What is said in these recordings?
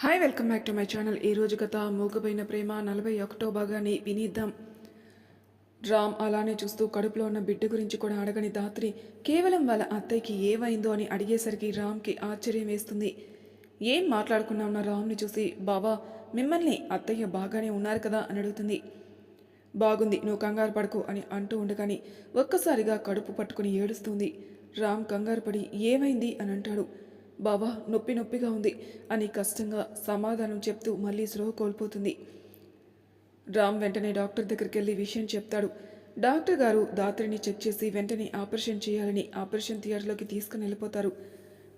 Hi welcome back to my channel ఈ రోజు గత మూగబోయిన ప్రేమ నలభై ఒకటో భాగాన్ని వినిద్దాం. రామ్ అలానే చూస్తూ కడుపులో ఉన్న బిడ్డ గురించి కూడా అడగని దాత్రి కేవలం వాళ్ళ అత్తయ్యకి ఏమైందో అని అడిగేసరికి రామ్కి ఆశ్చర్యం వేస్తుంది. ఏం మాట్లాడుకున్నా ఉన్న రామ్ని చూసి? బావా మిమ్మల్ని అత్తయ్య బాగానే ఉన్నారు కదా అని అడుగుతుంది. బాగుంది నువ్వు కంగారు పడకు అని అంటూ ఉండగాని ఒక్కసారిగా కడుపు పట్టుకుని ఏడుస్తుంది. రామ్ కంగారు పడి ఏమైంది అని అంటాడు. బావా నొప్పి నొప్పిగా ఉంది అని కష్టంగా సమాధానం చెప్తూ మళ్ళీ స్లో కోల్పోతుంది. రామ్ వెంటనే డాక్టర్ దగ్గరికి వెళ్ళి విషయం చెప్తాడు. డాక్టర్ గారు దాత్రిని చెక్ చేసి వెంటనే ఆపరేషన్ చేయాలని ఆపరేషన్ థియేటర్లోకి తీసుకుని వెళ్ళిపోతారు.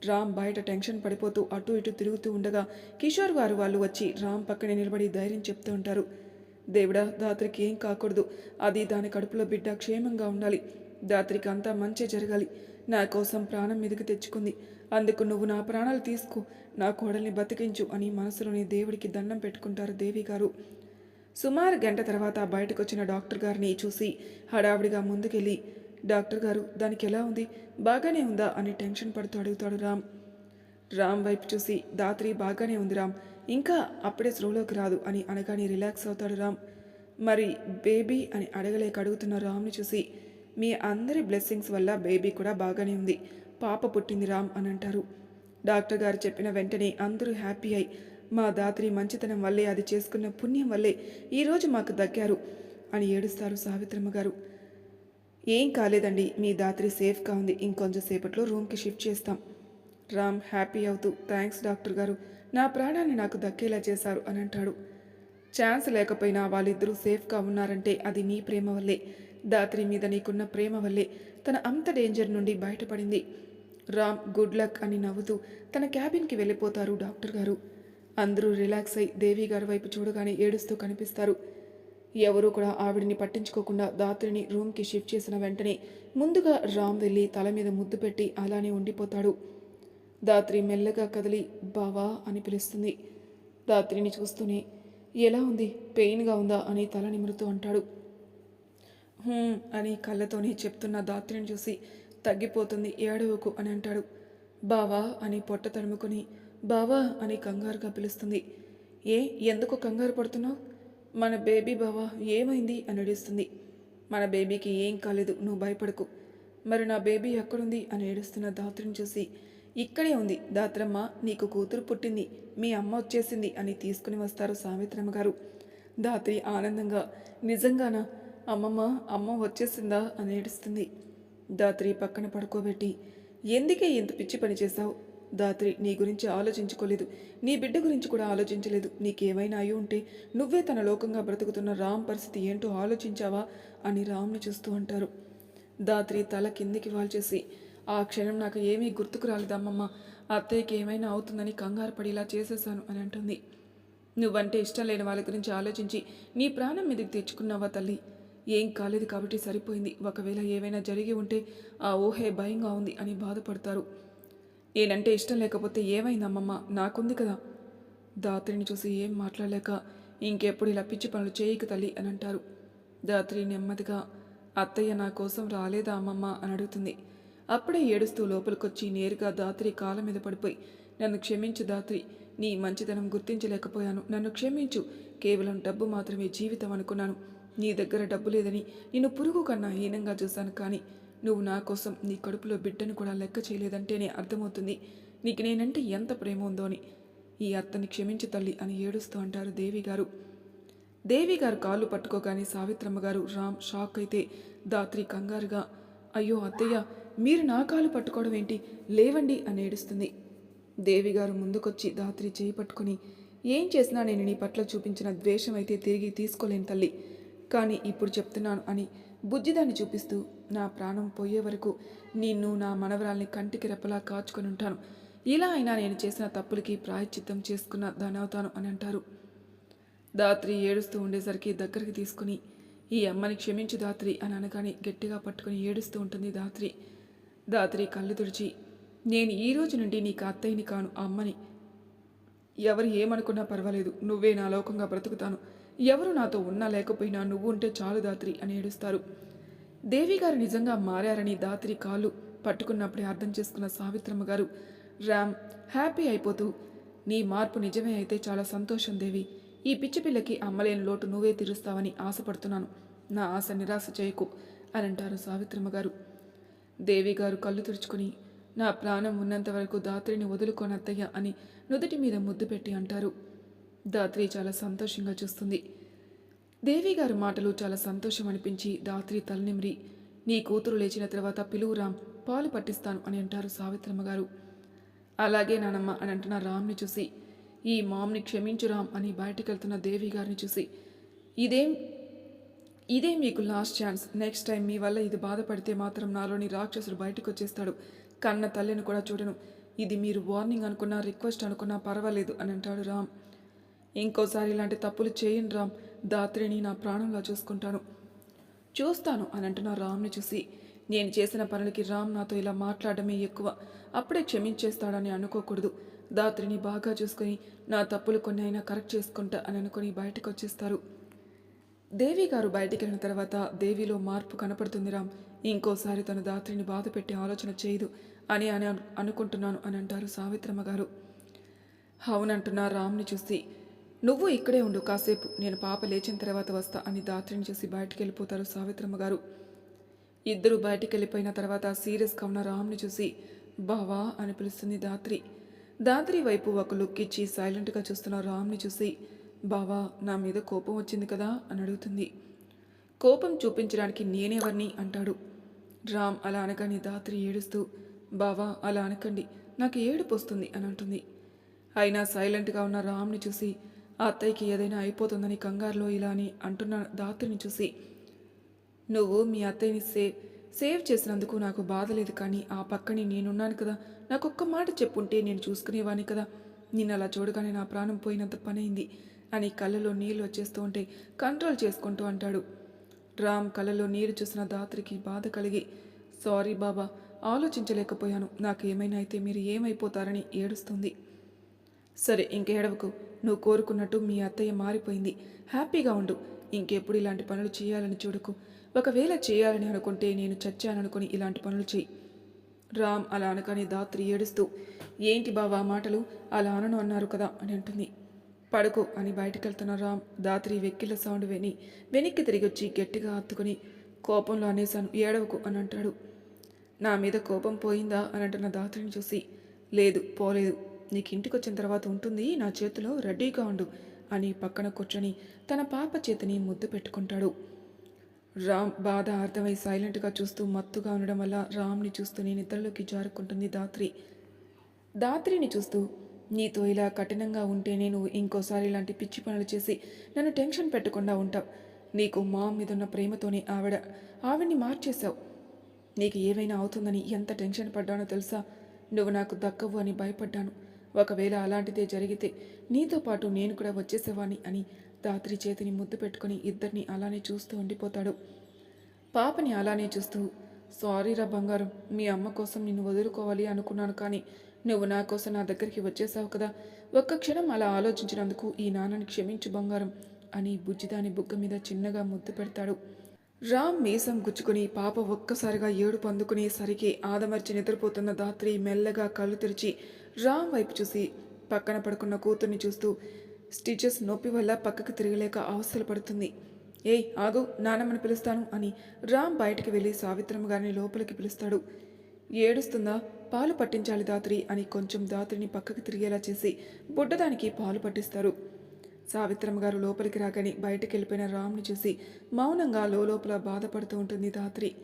రామ్ బయట టెన్షన్ పడిపోతూ అటు ఇటు తిరుగుతూ ఉండగా కిషోర్ గారు వాళ్ళు వచ్చి రామ్ పక్కనే నిలబడి ధైర్యం చెప్తూ ఉంటారు. దేవుడా దాత్రికి ఏం కాకూడదు. అది దాని కడుపులో బిడ్డ క్షేమంగా ఉండాలి. దాత్రికి అంతా మంచి జరగాలి. నా కోసం ప్రాణం మీదకి తెచ్చుకుంది. అందుకు నువ్వు నా ప్రాణాలు తీసుకో. నా కోడల్ని బతికించు అని మనసులోని దేవుడికి దండం పెట్టుకుంటారు దేవి గారు. సుమారు గంట తర్వాత బయటకు వచ్చిన డాక్టర్ గారిని చూసి హడావిడిగా ముందుకెళ్ళి డాక్టర్ గారు దానికి ఎలా ఉంది? బాగానే ఉందా? అని టెన్షన్ పడుతూ అడుగుతాడు రామ్. రామ్ వైపు చూసి దాత్రి బాగానే ఉంది రామ్. ఇంకా అప్పుడే స్లోలోకి రాదు అని అనగానే రిలాక్స్ అవుతాడు రామ్. మరి బేబీ అని అడగలేక అడుగుతున్న రామ్ని చూసి మీ అందరి బ్లెస్సింగ్స్ వల్ల బేబీ కూడా బాగానే ఉంది. పాప పుట్టింది రామ్ అని అంటారు డాక్టర్ గారు చెప్పిన వెంటనే అందరూ హ్యాపీ అయి మా దాత్రి మంచితనం వల్లే అది చేసుకున్న పుణ్యం వల్లే ఈరోజు మాకు దక్కారు అని ఏడుస్తారు సావిత్రమ్మ గారు. ఏం కాలేదండి మీ దాత్రి సేఫ్గా ఉంది ఇంకొంచెం సేపట్లో రూమ్కి షిఫ్ట్ చేస్తాం. రామ్ హ్యాపీ అవుతూ థ్యాంక్స్ డాక్టర్ గారు నా ప్రాణాన్ని నాకు దక్కేలా చేశారు అని అంటాడు ఛాన్స్ లేకపోయినా వాళ్ళిద్దరూ సేఫ్గా ఉన్నారంటే అది నీ ప్రేమ వల్లే దాత్రి మీద నీకున్న ప్రేమ వల్లే తన అంత డేంజర్ నుండి బయటపడింది. రామ్ గుడ్ లక్ అని నవ్వుతూ తన క్యాబిన్కి వెళ్ళిపోతారు డాక్టర్ గారు. అందరూ రిలాక్స్ అయి దేవి గారి వైపు చూడగానే ఏడుస్తూ కనిపిస్తారు. ఎవరూ కూడా ఆవిడిని పట్టించుకోకుండా దాత్రిని రూమ్కి షిఫ్ట్ చేసిన వెంటనే ముందుగా రామ్ వెళ్ళి తల మీద ముద్దు పెట్టి అలానే ఉండిపోతాడు. దాత్రి మెల్లగా కదిలి బావా అని పిలుస్తుంది. దాత్రిని చూస్తూనే ఎలా ఉంది? పెయిన్గా ఉందా? అని తల నిమురుతూ అంటాడు. అని కళ్ళతోనే చెప్తున్న దాత్రిని చూసి తగ్గిపోతుంది ఏడవకు అని అంటాడు. బావా అని పొట్ట తడుముకొని బావా అని కంగారుగా పిలుస్తుంది. ఏ ఎందుకు కంగారు పడుతున్నావు? మన బేబీ బావా ఏమైంది? అని ఏడుస్తుంది. మన బేబీకి ఏం కాలేదు నువ్వు భయపడకు. మరి నా బేబీ ఎక్కడుంది? అని ఏడుస్తున్న దాత్రిని చూసి ఇక్కడే ఉంది. దాత్రమ్మ నీకు కూతురు పుట్టింది. మీ అమ్మ వచ్చేసింది అని తీసుకుని వస్తారు సావిత్రమ్మ గారు. దాత్రి ఆనందంగా నిజంగానా? అమ్మమ్మ అమ్మ వచ్చేసిందా? అని ఏడుస్తుంది. దాత్రి పక్కన పడుకోబెట్టి ఎందుకే ఇంత పిచ్చి పని చేశావు? దాత్రి నీ గురించి ఆలోచించుకోలేదు. నీ బిడ్డ గురించి కూడా ఆలోచించలేదు. నీకేమైనా అయి ఉంటే నువ్వే తన లోకంగా బ్రతుకుతున్న రామ్ పరిస్థితి ఏంటో ఆలోచించావా? అని రామ్ని చూస్తూ అంటారు. దాత్రి తల కిందికి వాల్చేసి ఆ క్షణం నాకు ఏమీ గుర్తుకు రాలేదమ్మమ్మ. అత్తయ్యకి ఏమైనా అవుతుందని కంగారు పడేలా ఇలా చేసేసాను అని అంటుంది. నువ్వంటే ఇష్టం లేని వాళ్ళ గురించి ఆలోచించి నీ ప్రాణం మీదకి తెచ్చుకున్నావా తల్లి? ఏం కాలేదు కాబట్టి సరిపోయింది. ఒకవేళ ఏవైనా జరిగి ఉంటే ఆ ఊహే భయంగా ఉంది అని బాధపడతారు. నేనంటే ఇష్టం లేకపోతే ఏమైందమ్మమ్మ? నాకుంది కదా. దాత్రిని చూసి ఏం మాట్లాడలేక ఇంకెప్పుడు ఇలా పిచ్చి పనులు చేయక తల్లి అని అంటారు. దాత్రి నెమ్మదిగా అత్తయ్య నా కోసం రాలేదా అమ్మమ్మ అని అడుగుతుంది. అప్పుడే ఏడుస్తూ లోపలికొచ్చి నేరుగా దాత్రి కాళ్ళ మీద పడిపోయి నన్ను క్షమించు దాత్రి నీ మంచితనం గుర్తించలేకపోయాను. నన్ను క్షమించు. కేవలం డబ్బు మాత్రమే జీవితం అనుకున్నాను. నీ దగ్గర డబ్బు లేదని నిన్ను పురుగు కన్నా హీనంగా చూశాను కానీ నువ్వు నా కోసం నీ కడుపులో బిడ్డను కూడా లెక్క చేయలేదంటేనే అర్థమవుతుంది. నీకు నేనంటే ఎంత ప్రేమ ఉందో అని. ఈ అత్తని క్షమించి తల్లి అని ఏడుస్తూ అంటారు దేవి గారు. దేవి గారు కాళ్ళు పట్టుకోగానే సావిత్రమ్మ గారు రామ్ షాక్ అయితే దాత్రి కంగారుగా అయ్యో అత్తయ్య మీరు నా కాలు పట్టుకోవడం ఏంటి? లేవండి అని ఏడుస్తుంది. దేవిగారు ముందుకొచ్చి దాత్రి చేయి పట్టుకుని ఏం చేసినా నేను నీ పట్ల చూపించిన ద్వేషం అయితే తిరిగి తీసుకోలేను తల్లి. కానీ ఇప్పుడు చెప్తున్నాను అని బుజ్జిదాన్ని చూపిస్తూ నా ప్రాణం పోయే వరకు నిన్ను నా మనవరాల్ని కంటికి రెప్పలా కాచుకొని ఉంటాను. ఇలా అయినా నేను చేసిన తప్పులకి ప్రాయశ్చిత్తం చేసుకున్న దానవుతాను అని అంటారు. దాత్రి ఏడుస్తూ ఉండేసరికి దగ్గరికి తీసుకుని ఈ అమ్మని క్షమించు దాత్రి అని అనగానే గట్టిగా పట్టుకుని ఏడుస్తూ ఉంటుంది దాత్రి. దాత్రి కళ్ళు తుడిచి నేను ఈ రోజు నుండి నీకు అత్తయ్యని కాను ఆ అమ్మని. ఎవరు ఏమనుకున్నా పర్వాలేదు నువ్వే నా లోకంగా బ్రతుకుతాను. ఎవరు నాతో ఉన్నా లేకపోయినా నువ్వు ఉంటే చాలు దాత్రి అని ఏడుస్తారు. దేవిగారు నిజంగా మారారని దాత్రి కాళ్ళు పట్టుకున్నప్పుడే అర్థం చేసుకున్న సావిత్రమ్మ గారు రామ్ హ్యాపీ అయిపోతూ. నీ మార్పు నిజమే అయితే చాలా సంతోషం దేవి. ఈ పిచ్చి పిల్లకి అమ్మలేని లోటు నువ్వే తీరుస్తావని ఆశపడుతున్నాను. నా ఆశ నిరాశ చేయకు అని అంటారు సావిత్రమ్మ గారు. దేవి గారు కళ్ళు తుడుచుకుని నా ప్రాణం ఉన్నంత వరకు దాత్రిని వదులుకోనత్తయ్య అని నుదుటి మీద ముద్దు పెట్టి అంటారు. దాత్రి చాలా సంతోషంగా చూస్తుంది. దేవి గారి మాటలు చాలా సంతోషం అనిపించి దాత్రి తలనిమ్రి నీ కూతురు లేచిన తర్వాత పిలువురామ్ పాలు పట్టిస్తాను అని అంటారు సావిత్రమ్మ గారు. అలాగే నానమ్మ అని అంటున్న రామ్ని చూసి ఈ మామ్ని క్షమించు రామ్ అని బయటకెళ్తున్న దేవి గారిని చూసి ఇదేం ఇదే మీకు లాస్ట్ ఛాన్స్ నెక్స్ట్ టైం మీ వల్ల ఇది బాధపడితే మాత్రం నాలోని రాక్షసుడు బయటకు వచ్చేస్తాడు కన్న తల్లిని కూడా చూడను. ఇది మీరు వార్నింగ్ అనుకున్నా రిక్వెస్ట్ అనుకున్నా పర్వాలేదు అని అంటాడు రామ్. ఇంకోసారి ఇలాంటి తప్పులు చేయను రామ్. దాత్రిని నా ప్రాణంలా చూసుకుంటాను. చూస్తాను అని అంటున్న రామ్ని చూసి. నేను చేసిన పనులకి రామ్ నాతో ఇలా మాట్లాడమే ఎక్కువ. అప్పుడే క్షమించేస్తాడని అనుకోకూడదు. దాత్రిని బాగా చూసుకొని నా తప్పులు కొన్ని అయినా కరెక్ట్ చేసుకుంటా అని అనుకుని బయటకు వచ్చేస్తారు దేవి గారు బయటికి వెళ్ళిన తర్వాత దేవిలో మార్పు కనపడుతుంది రామ్. ఇంకోసారి తన దాత్రిని బాధ పెట్టి ఆలోచన చేయదు అని అని అనుకుంటున్నాను అని అంటారు సావిత్రమ్మ గారు. అవునంటున్న రామ్ని చూసి. నువ్వు ఇక్కడే ఉండు కాసేపు. నేను పాప లేచిన తర్వాత వస్తా అని దాత్రిని చూసి బయటికి వెళ్ళిపోతారు సావిత్రమ్మ గారు. ఇద్దరు బయటికి వెళ్ళిపోయిన తర్వాత సీరియస్గా ఉన్న రామ్ని చూసి బావా అని పిలుస్తుంది దాత్రి. దాత్రి వైపు ఒక లుక్ ఇచ్చి సైలెంట్గా చూస్తున్న రామ్ని చూసి బావా నా మీద కోపం వచ్చింది కదా అని అడుగుతుంది. కోపం చూపించడానికి నేనెవరిని అంటాడు. రామ్ అలా అనగానే దాత్రి ఏడుస్తూ బావా అలా అనకండి నాకు ఏడుపు వస్తుంది అని అంటుంది. అయినా సైలెంట్గా ఉన్న రామ్ని చూసి అత్తయ్యకి ఏదైనా అయిపోతుందని కంగారులో ఇలా అని అంటున్న దాత్రిని చూసి నువ్వు మీ అత్తయ్యని సేవ్ సేవ్ చేసినందుకు నాకు బాధ లేదు కానీ ఆ పక్కని నేనున్నాను కదా. నాకు ఒక్క మాట చెప్పుంటే నేను చూసుకునేవాని కదా. నిన్ను అలా చూడగానే నా ప్రాణం పోయినంత పనైంది అని కళ్ళలో నీళ్ళు వచ్చేస్తూ ఉంటే కంట్రోల్ చేసుకుంటూ అంటాడు. రామ్ కళ్ళలో నీరు చూసిన దాత్రికి బాధ కలిగి సారీ బాబా ఆలోచించలేకపోయాను. నాకు ఏమైనా అయితే మీరు ఏమైపోతారని ఏడుస్తుంది. సరే ఇంకేడవకు. నువ్వు కోరుకున్నట్టు మీ అత్తయ్య మారిపోయింది. హ్యాపీగా ఉండు. ఇంకెప్పుడు ఇలాంటి పనులు చేయాలని చూడకు. ఒకవేళ చేయాలని అనుకుంటే నేను చచ్చాననుకుని ఇలాంటి పనులు చెయ్యి రామ్ అలా అనకని దాత్రి ఏడుస్తూ ఏంటి బావా ఆ మాటలు? అలా అనను అన్నారు కదా అని అంటుంది. పడుకో అని బయటకు వెళ్తున్న రామ్ దాత్రి వెక్కిళ్ళ సౌండ్ విని వెనక్కి తిరిగి వచ్చి గట్టిగా హత్తుకుని కోపంలో అనేశాను ఏడవకు అని అంటాడు. నా మీద కోపం పోయిందా? అని అంటున్న దాత్రిని చూసి లేదు పోలేదు. నీకు ఇంటికి వచ్చిన తర్వాత ఉంటుంది నా చేతిలో రెడీగా ఉండు అని పక్కన కూర్చొని తన పాప చేతిని ముద్దు పెట్టుకుంటాడు. రామ్ బాధ అర్థమై సైలెంట్గా చూస్తూ మత్తుగా ఉండడం వల్ల రామ్ని చూస్తూనే నిద్రలోకి జారుకుంటుంది దాత్రి దాత్రిని చూస్తూ నీతో ఇలా కఠినంగా ఉంటే నేను ఇంకోసారి ఇలాంటి పిచ్చి పనులు చేసి నన్ను టెన్షన్ పెట్టకుండా ఉంటావు. నీకు మా మీద ఉన్న ప్రేమతోనే ఆవిడ ఆవిడ్ని మార్చేశావు. నీకు ఏమైనా అవుతుందని ఎంత టెన్షన్ పడ్డానో తెలుసా? నువ్వు నాకు దక్కవు అని భయపడ్డాను. ఒకవేళ అలాంటిదే జరిగితే నీతో పాటు నేను కూడా వచ్చేసేవాణ్ణి అని దాత్రి చేతిని ముద్దు పెట్టుకుని ఇద్దరిని అలానే చూస్తూ ఉండిపోతాడు. పాపని అలానే చూస్తూ సారీరా బంగారం మీ అమ్మ కోసం నిన్ను వదులుకోవాలి అనుకున్నాను కానీ నువ్వు నా కోసం నా దగ్గరికి వచ్చేసావు కదా. ఒక్క క్షణం అలా ఆలోచించినందుకు ఈ నాన్నని క్షమించు బంగారం అని బుజ్జిదాని బుగ్గ మీద చిన్నగా ముద్దు పెడతాడు. రామ్ మీసం గుచ్చుకుని పాప ఒక్కసారిగా ఏడుపు అందుకునేసరికి ఆదమర్చి నిద్రపోతున్న దాత్రి మెల్లగా కళ్ళు తెరిచి రామ్ వైపు చూసి పక్కన పడుకున్న కూతుర్ని చూస్తూ స్టిచెస్ నొప్పి వల్ల పక్కకు తిరగలేక అవస్థలు పడుతుంది. ఏయ్ ఆగు నానమ్మని పిలుస్తాను అని రామ్ బయటికి వెళ్ళి సావిత్రమ్మ గారిని లోపలికి పిలుస్తాడు. ఏడుస్తుందా? పాలు పట్టించాలి దాత్రి అని కొంచెం దాత్రిని పక్కకి తిరిగేలా చేసి బుడ్డదానికి పాలు పట్టిస్తారు. సావిత్రమ్మ గారు లోపలికి రాగానే బయటికి వెళ్ళిపోయిన రామ్ని చూసి మౌనంగా లోపల బాధపడుతూ ఉంటుంది దాత్రి.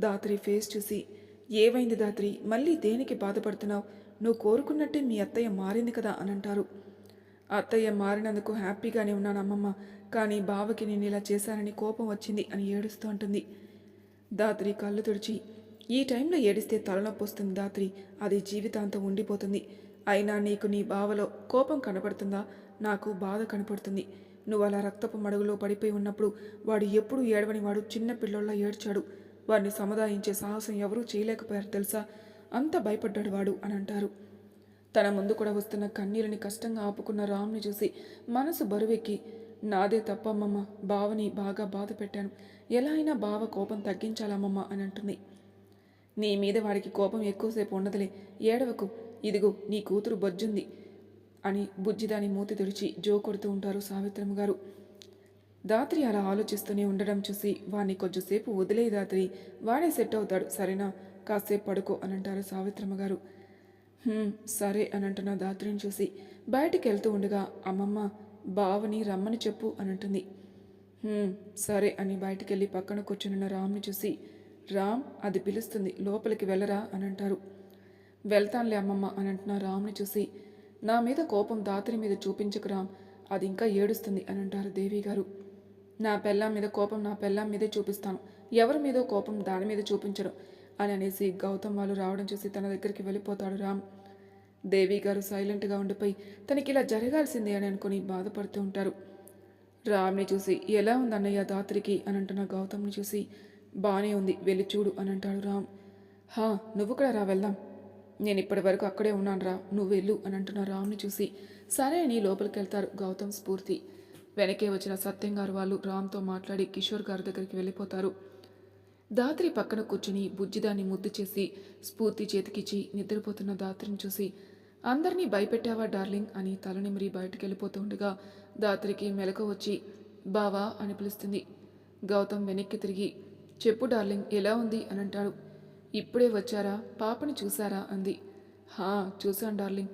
దాత్రి ఫేస్ చూసి ఏవైంది దాత్రి? మళ్ళీ దేనికి బాధపడుతున్నావు? నువ్వు కోరుకున్నట్టే మీ అత్తయ్య మారింది కదా అని అంటారు. అత్తయ్య మారినందుకు హ్యాపీగానే ఉన్నాను అమ్మమ్మ కానీ బావకి నేను ఇలా చేశానని కోపం వచ్చింది అని ఏడుస్తూ ఉంటుంది దాత్రి కళ్ళు తుడిచి ఈ టైంలో ఏడిస్తే తలనొప్పి వస్తుంది దాత్రి అది జీవితాంతం ఉండిపోతుంది. అయినా నీకు నీ బావలో కోపం కనపడుతుందా? నాకు బాధ కనపడుతుంది. నువ్వు అలా రక్తపు మడుగులో పడిపోయి ఉన్నప్పుడు వాడు ఎప్పుడు ఏడవని వాడు చిన్న పిల్లోళ్ళ ఏడ్చాడు. వాడిని సముదాయించే సాహసం ఎవరూ చేయలేకపోయారు తెలుసా? అంత భయపడ్డాడు వాడు అని అంటారు. తన ముందు కూడా వస్తున్న కన్నీళ్ళని కష్టంగా ఆపుకున్న రామ్ని చూసి మనసు బరువెక్కి నాదే తప్పమ్మమ్మ బావని బాగా బాధ పెట్టాను. ఎలా అయినా బావ కోపం తగ్గించాలమ్మమ్మ అని అంటుంది. నీ మీద వాడికి కోపం ఎక్కువసేపు ఉండదులే. ఏడవకు. ఇదిగో నీ కూతురు బొజ్జుంది అని బుజ్జిదాని మూతి తుడిచి జో కొడుతూ ఉంటారు సావిత్రమ్మ గారు. దాత్రి అలా ఆలోచిస్తూనే ఉండడం చూసి వాణ్ణి కొంచెంసేపు వదిలే దాత్రి. వాడే సెట్ అవుతాడు. సరేనా? కాసేపు పడుకో అని అంటారు సావిత్రమ్మ గారు సరే అని అంటున్న దాత్రిని చూసి బయటికి వెళ్తూ ఉండగా అమ్మమ్మ బావని రమ్మని చెప్పు అని అంటుంది సరే అని బయటికి వెళ్ళి పక్కన కూర్చున్న రామ్ని చూసి రామ్ అది పిలుస్తుంది లోపలికి వెళ్ళరా అని అంటారు వెళ్తానులే అమ్మమ్మ అని అంటున్న రామ్ని చూసి నా మీద కోపం దాత్రి మీద చూపించకు రామ్ అది ఇంకా ఏడుస్తుంది అని అంటారు దేవి గారు నా పెళ్ళాం మీద కోపం నా పెళ్ళాం మీదే చూపిస్తాను. ఎవరి మీదో కోపం దాని మీద చూపించడం అని అనేసి గౌతమ్ వాళ్ళు రావడం చూసి తన దగ్గరికి వెళ్ళిపోతాడు రామ్. దేవి గారు సైలెంట్గా ఉండిపోయి తనకి ఇలా జరగాల్సిందే అని అనుకుని బాధపడుతూ ఉంటారు. రామ్ని చూసి ఎలా ఉంది అన్నయ్య దాత్రికి? అని అంటున్న గౌతమ్ని చూసి బాగానే ఉంది వెళ్ళి చూడు అని అంటాడు రామ్. హా నువ్వు కూడా రా వెళ్దాం. నేను ఇప్పటి వరకు అక్కడే ఉన్నాను రా నువ్వు వెళ్ళు అని అంటున్న రామ్ని చూసి సరే అని లోపలికి వెళ్తారు గౌతమ్ స్ఫూర్తి. వెనకే వచ్చిన సత్యం గారు వాళ్ళు రామ్తో మాట్లాడి కిషోర్ గారి దగ్గరికి వెళ్ళిపోతారు. దాత్రి పక్కన కూర్చుని బుజ్జిదాన్ని ముద్దు చేసి స్ఫూర్తి చేతికిచ్చి నిద్రపోతున్న దాత్రిని చూసి అందరినీ భయపెట్టావా డార్లింగ్? అని తలనిమిరి బయటికి ఉండగా దాత్రికి మెలకు వచ్చి బావా అని పిలుస్తుంది. గౌతమ్ వెనక్కి తిరిగి చెప్పు డార్లింగ్ ఎలా ఉంది? అని అంటాడు. ఇప్పుడే వచ్చారా? పాపని చూసారా అంది. హా చూశాను డార్లింగ్.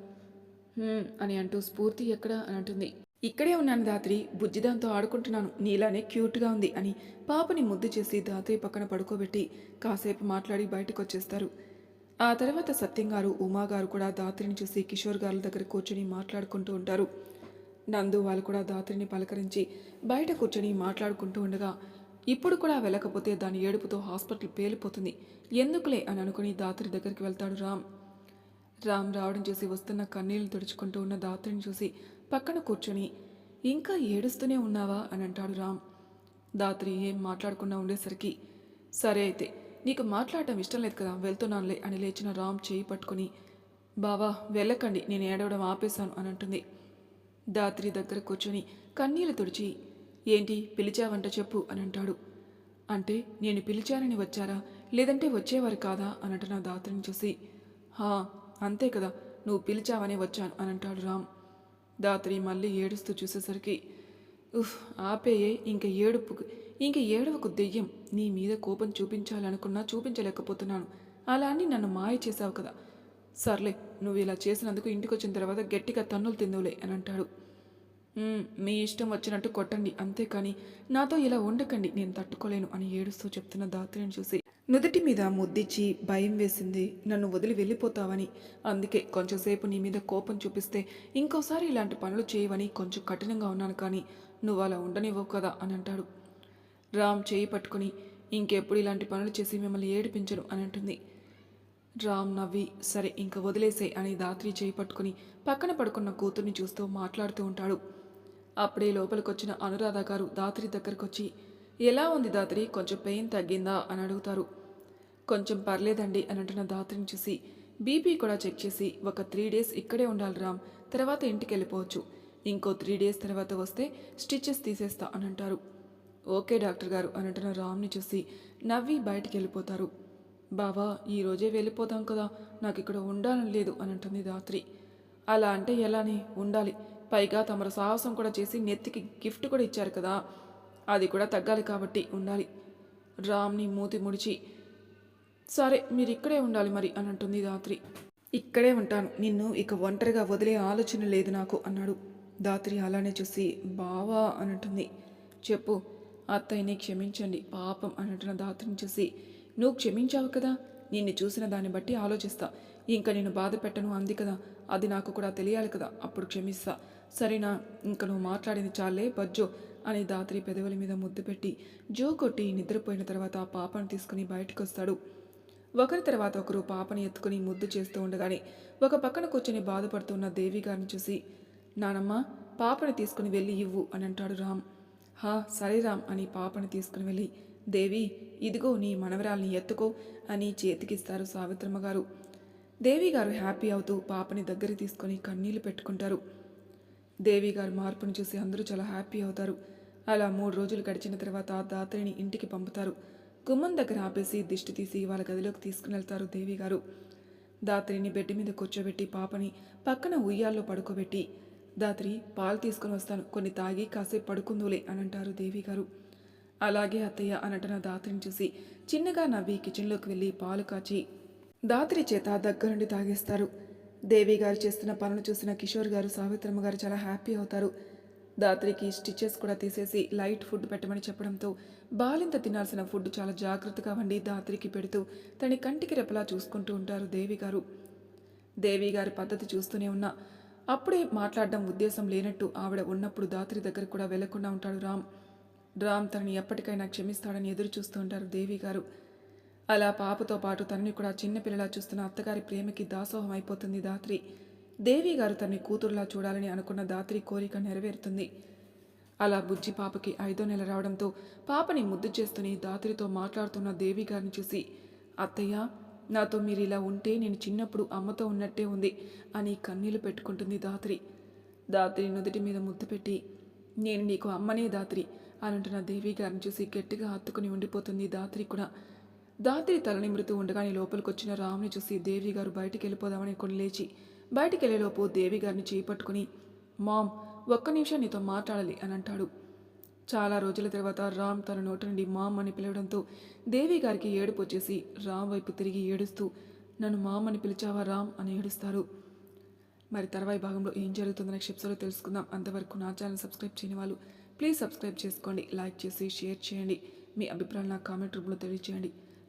అని అంటూ స్ఫూర్తి ఎక్కడా? అని అంటుంది. ఇక్కడే ఉన్నాను దాత్రి బుజ్జిదాంతో ఆడుకుంటున్నాను. నీలానే క్యూట్గా ఉంది అని పాపని ముద్దు చేసి దాత్రి పక్కన పడుకోబెట్టి కాసేపు మాట్లాడి బయటకు వచ్చేస్తారు ఆ తర్వాత సత్యం గారు ఉమా గారు కూడా దాత్రిని చూసి కిషోర్ గారి దగ్గర కూర్చొని మాట్లాడుకుంటూ ఉంటారు. నందు వాళ్ళు కూడా దాత్రిని పలకరించి బయట కూర్చొని మాట్లాడుకుంటూ ఉండగా ఇప్పుడు కూడా వెళ్ళకపోతే దాని ఏడుపుతో హాస్పిటల్ పేలిపోతుంది. ఎందుకులే అని అనుకుని దాత్రి దగ్గరికి వెళ్తాడు రామ్. రామ్ రావడం చూసి వస్తున్న కన్నీళ్ళు తుడుచుకుంటూ ఉన్న దాత్రిని చూసి పక్కన కూర్చొని ఇంకా ఏడుస్తూనే ఉన్నావా? అని అంటాడు రామ్. దాత్రి ఏం మాట్లాడకుండా ఉండేసరికి సరే అయితే నీకు మాట్లాడటం ఇష్టం లేదు కదా వెళ్తున్నానులే అని లేచిన రామ్ చేయి పట్టుకుని బావా వెళ్ళకండి నేను ఏడవడం ఆపేశాను అని అంటుంది. దాత్రి దగ్గర కూర్చొని కన్నీళ్ళు తుడిచి ఏంటి పిలిచావంట చెప్పు అని అంటాడు. అంటే నేను పిలిచానని వచ్చారా? లేదంటే వచ్చేవారు కాదా? అని నా దాత్రిని చూసి హా అంతే కదా నువ్వు పిలిచావనే వచ్చాను అని అంటాడు రామ్. దాత్రి మళ్ళీ ఏడుస్తూ చూసేసరికి ఉఫ్ ఆపేయే ఇంక ఏడుపు ఇంక ఏడవకు దెయ్యం. నీ మీద కోపం చూపించాలనుకున్నా చూపించలేకపోతున్నాను. అలా అని నన్ను మాయ చేశావు కదా. సర్లే నువ్వు ఇలా చేసినందుకు ఇంటికి వచ్చిన తర్వాత గట్టిగా తన్నులు తిందువులే అని అంటాడు. మీ ఇష్టం వచ్చినట్టు కొట్టండి. అంతేకాని నాతో ఇలా ఉండకండి. నేను తట్టుకోలేను అని ఏడుస్తూ చెప్తున్న దాత్రిని చూసి నుదుటి మీద ముద్దిచ్చి భయం వేసింది. నన్ను వదిలి వెళ్ళిపోతావని. అందుకే కొంచెంసేపు నీ మీద కోపం చూపిస్తే ఇంకోసారి ఇలాంటి పనులు చేయవని కొంచెం కఠినంగా ఉన్నాను కానీ నువ్వు అలా ఉండనివ్వవు కదా అని అంటాడు. రామ్ చేయి పట్టుకుని ఇంకెప్పుడు ఇలాంటి పనులు చేసి మిమ్మల్ని ఏడిపించను అని అంటుంది. రామ్ నవ్వి సరే ఇంక వదిలేసే అని దాత్రి చేయి పట్టుకుని పక్కన పడుకున్న కూతుర్ని చూస్తూ మాట్లాడుతూ ఉంటాడు. అప్పుడే లోపలికొచ్చిన అనురాధ గారు దాత్రి దగ్గరకొచ్చి ఎలా ఉంది దాత్రి? కొంచెం పెయిన్ తగ్గిందా? అని అడుగుతారు. కొంచెం పర్లేదండి అని అంటున్న దాత్రిని చూసి బీపీ కూడా చెక్ చేసి ఒక త్రీ డేస్ ఇక్కడే ఉండాలి రామ్ తర్వాత ఇంటికి వెళ్ళిపోవచ్చు ఇంకో త్రీ డేస్ తర్వాత వస్తే స్టిచెస్ తీసేస్తా అని అంటారు. ఓకే డాక్టర్ గారు అని అంటున్న రామ్ని చూసి నవ్వి బయటికి వెళ్ళిపోతారు బావా ఈరోజే వెళ్ళిపోతాం కదా నాకు ఇక్కడ ఉండాలని లేదు అని అంటుంది దాత్రి. అలా అంటే ఎలానే? ఉండాలి. పైగా తమరు సాహసం కూడా చేసి నెత్తికి గిఫ్ట్ కూడా ఇచ్చారు కదా అది కూడా తగ్గాలి కాబట్టి ఉండాలి. రామ్ని మూతి ముడిచి సరే మీరు ఇక్కడే ఉండాలి మరి అని అంటుంది దాత్రి. ఇక్కడే ఉంటాను నిన్ను ఇక ఒంటరిగా వదిలే ఆలోచన లేదు నాకు అన్నాడు. దాత్రి అలానే చూసి బావా అనంటుంది. చెప్పు అత్తయ్యని క్షమించండి పాపం అనంటున్న దాత్రిని చూసి నువ్వు క్షమించావు కదా నిన్ను చూసిన దాన్ని బట్టి ఆలోచిస్తా. ఇంకా నేను బాధ పెట్టను అంది కదా అది నాకు కూడా తెలియాలి కదా అప్పుడు క్షమిస్తా. సరేనా ఇంక నువ్వు మాట్లాడింది చాలే బజ్జో అని దాత్రి పెదవుల మీద ముద్దు పెట్టి జో కొట్టి నిద్రపోయిన తర్వాత ఆ పాపను తీసుకుని బయటకు వస్తాడు ఒకరి తర్వాత ఒకరు పాపని ఎత్తుకుని ముద్దు చేస్తూ ఉండగానే ఒక పక్కన కూర్చొని బాధపడుతున్న దేవి గారిని చూసి నానమ్మ పాపని తీసుకుని వెళ్ళి ఇవ్వు అని అంటాడు రామ్. హా సరే రామ్ అని పాపని తీసుకుని వెళ్ళి దేవి ఇదిగో నీ మనవరాల్ని ఎత్తుకో అని చేతికిస్తారు సావిత్రమ్మ గారు. దేవి గారు హ్యాపీ అవుతూ పాపని దగ్గర తీసుకొని కన్నీళ్ళు పెట్టుకుంటారు. దేవి గారు మార్పును చూసి అందరూ చాలా హ్యాపీ అవుతారు. అలా మూడు రోజులు గడిచిన తర్వాత దాత్రిని ఇంటికి పంపుతారు. గుమ్మం దగ్గర ఆపేసి దిష్టి తీసి వాళ్ళ గదిలోకి తీసుకుని వెళ్తారు దేవి గారు. దాత్రిని బెడ్ మీద కూర్చోబెట్టి పాపని పక్కన ఉయ్యాల్లో పడుకోబెట్టి దాత్రి పాలు తీసుకుని వస్తాను. కొన్ని తాగి కాసేపు పడుకుందోలే అని అంటారు దేవి గారు. అలాగే అత్తయ్య అనటన దాత్రిని చూసి చిన్నగా నవ్వి కిచెన్లోకి వెళ్ళి పాలు కాచి దాత్రి చేత దగ్గరుండి తాగేస్తారు. దేవి గారు చేస్తున్న పనులు చూసిన కిషోర్ గారు సావిత్రమ్మ గారు చాలా హ్యాపీ అవుతారు. దాత్రికి స్టిచెస్ కూడా తీసేసి లైట్ ఫుడ్ పెట్టమని చెప్పడంతో బాలింత తినాల్సిన ఫుడ్ చాలా జాగ్రత్తగా వండి దాత్రికి పెడుతూ తన కంటికి రెపలా చూసుకుంటూ ఉంటారు దేవి గారు. దేవి గారి పద్ధతి చూస్తూనే ఉన్నా అప్పుడే మాట్లాడడం ఉద్దేశం లేనట్టు ఆవిడ ఉన్నప్పుడు దాత్రి దగ్గర కూడా వెళ్ళకుండా ఉంటాడు రామ్. రామ్ తనని ఎప్పటికైనా క్షమిస్తాడని ఎదురు చూస్తూ ఉంటారు దేవి గారు. అలా పాపతో పాటు తనని కూడా చిన్నపిల్లలా చూస్తున్న అత్తగారి ప్రేమకి దాసోహం అయిపోతుంది దాత్రి దేవి గారు తన్ని కూతురులా చూడాలని అనుకున్న దాత్రి కోరిక నెరవేరుతుంది. అలా బుజ్జి పాపకి ఐదో నెల రావడంతో పాపని ముద్దు చేస్తూనే దాత్రితో మాట్లాడుతున్న దేవి గారిని చూసి అత్తయ్య నాతో మీరు ఇలా ఉంటే నేను చిన్నప్పుడు అమ్మతో ఉన్నట్టే ఉంది అని కన్నీళ్ళు పెట్టుకుంటుంది దాత్రి దాత్రి నుదుటి మీద ముద్దు పెట్టి నేను నీకు అమ్మనే దాత్రి అని అంటున్న దేవి గారిని చూసి గట్టిగా హత్తుకుని ఉండిపోతుంది దాత్రి కూడా. దాత్రి తల నిమురుతూ ఉండగానే లోపలికి వచ్చిన రాముని చూసి దేవి గారు బయటికి వెళ్ళిపోదామని కొన్ని లేచి బయటికి వెళ్ళేలోపు దేవి గారిని చేపట్టుకుని మామ్ ఒక్క నిమిషం నీతో మాట్లాడాలి అని అంటాడు. చాలా రోజుల తర్వాత రామ్ తన నోటి నుండి మామ్ అని పిలవడంతో దేవి గారికి ఏడుపు వచ్చేసి రామ్ వైపు తిరిగి ఏడుస్తూ నన్ను మామ్ అని పిలిచావా రామ్? అని ఏడుస్తారు. మరి తర్వాయి భాగంలో ఏం జరుగుతుందనే క్షిప్సలో తెలుసుకుందాం. అంతవరకు నా ఛానల్ సబ్స్క్రైబ్ చేయని వాళ్ళు ప్లీజ్ సబ్స్క్రైబ్ చేసుకోండి లైక్ చేసి షేర్ చేయండి. మీ అభిప్రాయాలు నా కామెంట్ రూపంలో తెలియజేయండి